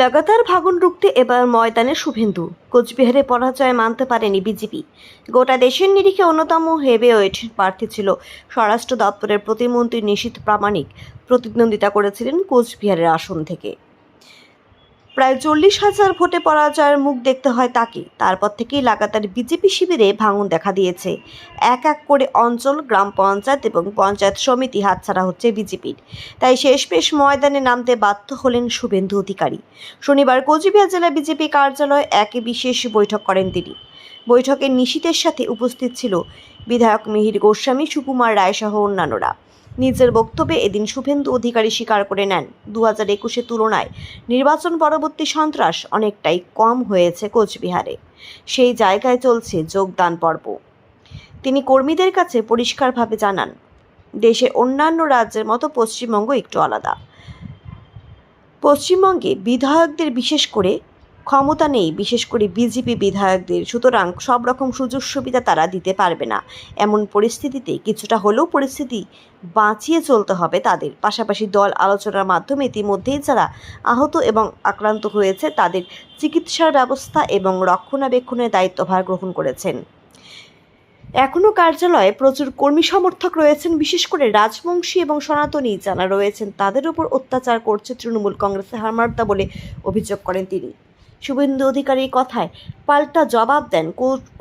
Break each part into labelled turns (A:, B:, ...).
A: লাগাতার ভাগুন রুখতে এবার ময়দানে শুভেন্দু। কোচবিহারে পরাজয় মানতে পারেনি বিজেপি। গোটা দেশের নিরিখে অন্যতম হেভিওয়েট প্রার্থী ছিল স্বরাষ্ট্র দপ্তরের প্রতিমন্ত্রী নিশীথ প্রামাণিক। প্রতিদ্বন্দ্বিতা করেছিলেন কোচবিহারের আসন থেকে। প্রায় চল্লিশ হাজার ভোটে পরাজয়ের মুখ দেখতে হয় তাকে। তারপর থেকেই লাগাতার বিজেপি শিবিরে ভাঙন দেখা দিয়েছে। এক এক করে অঞ্চল, গ্রাম পঞ্চায়েত এবং পঞ্চায়েত সমিতি হাতছাড়া হচ্ছে বিজেপির। তাই শেষমেশ ময়দানে নামতে বাধ্য হলেন শুভেন্দু অধিকারী। শনিবার কোচবিহার জেলা বিজেপি কার্যালয়ে একে বিশেষ বৈঠক করেন তিনি। বৈঠকে নিশীতের সাথে উপস্থিত ছিল বিধায়ক মিহির গোস্বামী, সুকুমার রায় সহ অন্যান্যরা। নিজের বক্তব্যে এদিন শুভেন্দু অধিকারী স্বীকার করে নেন। দু হাজার একুশের তুলনায় নির্বাচন পরবর্তী সন্ত্রাস অনেকটাই কম হয়েছে কোচবিহারে। সেই জায়গায় চলছে যোগদান পর্ব। তিনি কর্মীদের কাছে পরিষ্কারভাবে জানান, দেশে অন্যান্য রাজ্যের মতো পশ্চিমবঙ্গ একটু আলাদা। পশ্চিমবঙ্গে বিধায়কদের বিশেষ করে ক্ষমতা নেই, বিশেষ করে বিজেপি বিধায়কদের। সুতরাং সব রকম সুযোগ সুবিধা তারা দিতে পারবে না। এমন পরিস্থিতিতে কিছুটা হলেও পরিস্থিতি বাঁচিয়ে চলতে হবে তাদের। পাশাপাশি দল আলোচনার মাধ্যমে ইতিমধ্যেই যারা আহত এবং আক্রান্ত হয়েছে, তাদের চিকিৎসার ব্যবস্থা এবং রক্ষণাবেক্ষণের দায়িত্বভার গ্রহণ করেছেন। এখনও কার্যালয়ে প্রচুর কর্মী সমর্থক রয়েছেন, বিশেষ করে রাজবংশী এবং সনাতনী যারা রয়েছেন, তাদের উপর অত্যাচার করছে তৃণমূল কংগ্রেসের হারমার্দা বলে অভিযোগ করেন তিনি। শুভেন্দু অধিকারীর কথায় পাল্টা জবাব দেন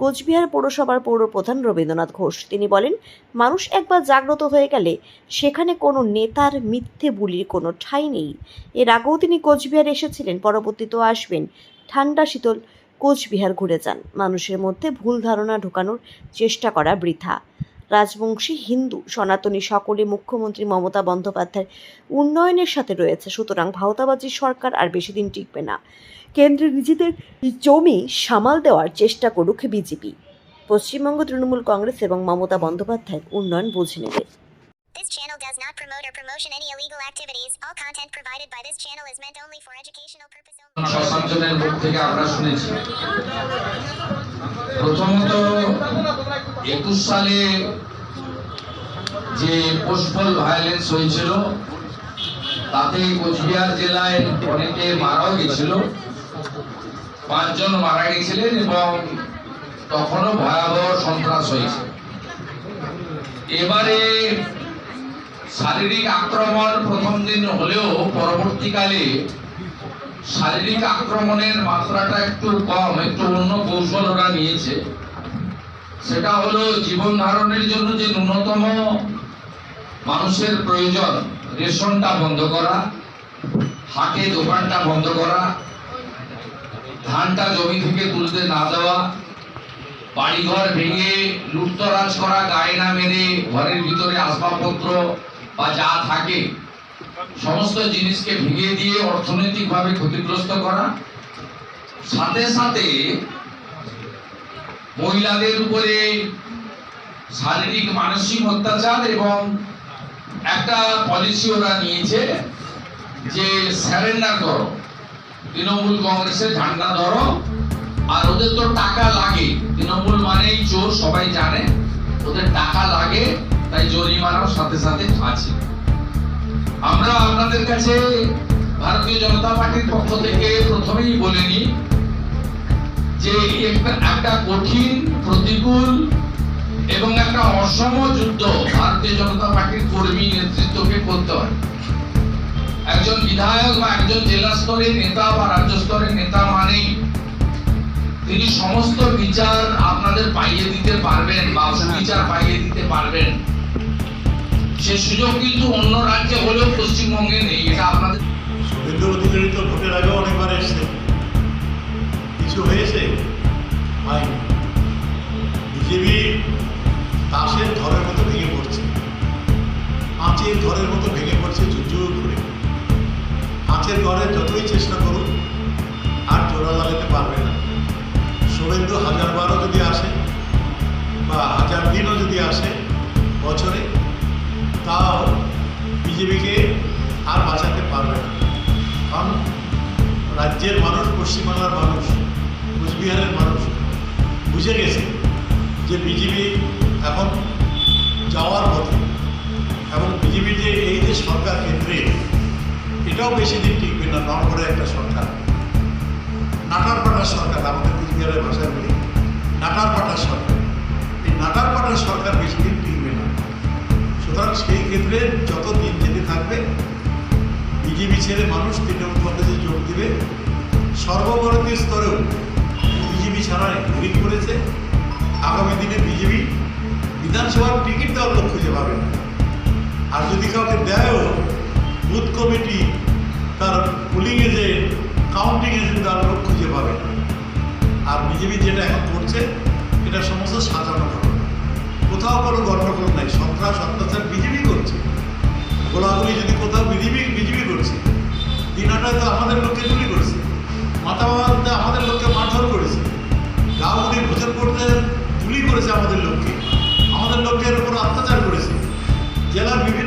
A: কোচবিহার পৌরসভার পৌরপ্রধান রবীন্দ্রনাথ ঘোষ। তিনি বলেন, মানুষ একবার জাগ্রত হয়ে গেলে সেখানে কোনো নেতার মিথ্যে বুলির কোনো ঠাঁই নেই। এর আগেও তিনি কোচবিহার এসেছিলেন পরবর্তীতেও আসবেন। ঠান্ডা শীতল কোচবিহার ঘুরে যান। মানুষের মধ্যে ভুল ধারণা ঢোকানোর চেষ্টা করা বৃথা। রাজবংশী হিন্দু, সনাতনী সকলে মুখ্যমন্ত্রী মমতা বন্দ্যোপাধ্যায়ের উন্নয়নের সাথে রয়েছে, সুতরাং ভাওতাবাজি সরকার আর বেশি দিন টিকবে না। কেন্দ্রে নিজেদের জমি সামাল দেওয়ার চেষ্টা করুক বিজেপি পশ্চিমবঙ্গ তৃণমূল কংগ্রেস এবং মমতা বন্দ্যোপাধ্যায়ের উন্নয়ন বুঝে নেবে
B: This channel does not promote or promotion any illegal activities. All content provided by this channel is meant only for educational purpose only.
C: শশাঙ্কনের মুখ থেকে আমরা শুনেছি প্রথমত একুশ সালে যে পোস্টপল ভায়োলেন্স হয়েছিল তাতে কোচবিহার জেলায় অনেকে মারাও গেছিল পাঁচজন মারা গেছিলেন এবং তখনও ভয়াবহ সন্ত্রাস হয়েছে। এবারে শারীরিক আক্রমণ প্রথম দিন হলেও পরবর্তীকালে শারীরিক আক্রমণের মাত্রাটা একটু কম, একটু অন্য কৌশল ওরা নিয়েছে। সেটা হলো জীবন ধারণের জন্য যে ন্যূনতম মানুষের প্রয়োজন, রেশনটা বন্ধ করা, হাটে দোকানটা বন্ধ করা ধানটা জমি থেকে তুলতে না দেওয়া, বাড়িঘর ভেঙে লুটতরাজ করা, গায়ে না মেরে ঘরের ভিতরে আসবাবপত্র বা যা থাকে, সমস্ত জিনিসকে ভেঙে দিয়ে অর্থনৈতিকভাবে ক্ষতিগ্রস্ত করা, সাথে সাথে মহিলাদের উপরে শারীরিক মানসিক অত্যাচার এবং একটা পলিসি ওরা নিয়েছে যে স্যারেন্ডার করো। তৃণমূল কংগ্রেসের ঝান্ডা ধরো, আর ওদের তো টাকা লাগে। তৃণমূল মানেই চোর, সবাই জানে। ওদের টাকা লাগে, তাই জরিমানাও সাথে সাথে আছে আমরা আপনাদের কাছে ভারতীয় জনতা পার্টির পক্ষ থেকে প্রথমেই বলে নিই যে একটা কঠিন, প্রতিকূল এবং একটা অসম যুদ্ধ ভারতীয় জনতা পার্টির কর্মী নেতৃত্বকে করতে হয়। একজন বিধায়ক বা একজন জেলা স্তরের নেতা বা রাজ্য স্তরের নেতা মানেই তিনি সমস্ত বিচার আপনাদের পাইয়ে দিতে পারবেন বা সুবিচার পাইয়ে দিতে পারবেন। সে সুযোগ কিন্তু অন্য রাজ্যে হলেও পশ্চিমবঙ্গে নেই এটা আপনাদের
D: শুভেন্দু অধিকারী তো ভোটের আগেও অনেকবার এসছে। কিছু হয়েছে? হয়নি। বিজেপি তাসের ঘরের মতো ভেঙে পড়ছে। কাঁচের ঘরের মতো ভেঙে কাঁচের ঘরের যতই চেষ্টা করুন আর জোড়া লাগাতে পারবে না। শুভেন্দু হাজার বারও যদি আসে বা হাজার দিনও যদি আসে বছরে, তাও বিজেপিকে আর বাঁচাতে পারবে না। কারণ রাজ্যের মানুষ, পশ্চিমবাংলার মানুষ, কুচবিহারের মানুষ বুঝে গেছে যে বিজেপি এখন এটাও বেশি দিন টিকবে না নরভরে একটা সরকার। নাটার পাটার সরকার, আমাদের কুচবিহারের ভাষায় বলি নাটার পাটার সরকার। এই নাটার পাটার সরকার বেশি দিন টিকবে না। সুতরাং সেই ক্ষেত্রে যত দিন যেতে থাকবে, বিজেপি ছেড়ে মানুষ তৃণমূল কংগ্রেসে যোগ দিবে। সর্বভারতীয় স্তরেও বিজেপি ছাড়া ভিড় করেছে আগামী দিনে বিজেপি বিধানসভার টিকিট দেওয়ার লক্ষ্য যে পাবে আর যদি কাউকে দেয়ও সন্ত্রাস অত্যাচার বিজেপি করছে? গোলাগুলি যদি কোথাও বিজেপি বিজেপি করছে দিনাটা তো আমাদের লোককে গুলি করেছে, মাথা মাথাতে আমাদের লোককে মারধর করেছে। গাউগুলি ভোজন করতে গুলি করেছে আমাদের লোককে। আমাদের লোকের উপর অত্যাচার করেছে। জেলার বিভিন্ন